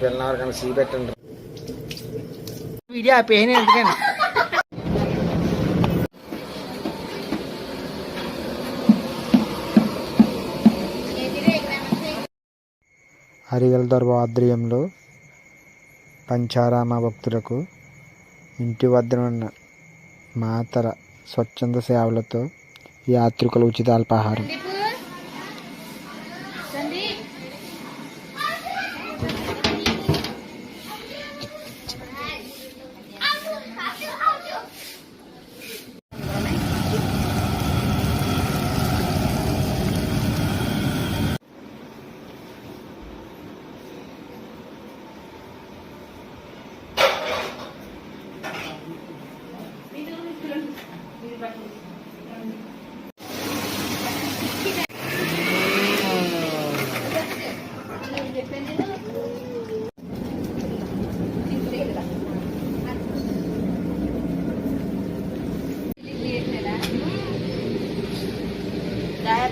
పిల్లలు ఎవరికైనా సీ పెట్టండి. వీడియో ఆపేయని ఎందుకని? హరిగల దర్బ ఆధ్వర్యంలో పంచారామ భక్తులకు ఇంటి వద్ద ఉన్న మాతర స్వచ్ఛంద సేవలతో యాత్రికుల ఉచిత అల్పాహారం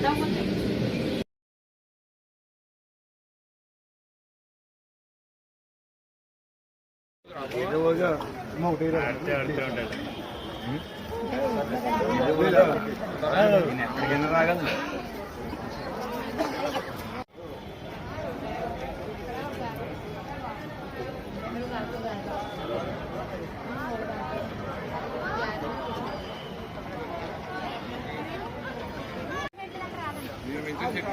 trong có thể ഇരുപത് അങ്ങോട്ട് ഇരുപത് Thank you. This is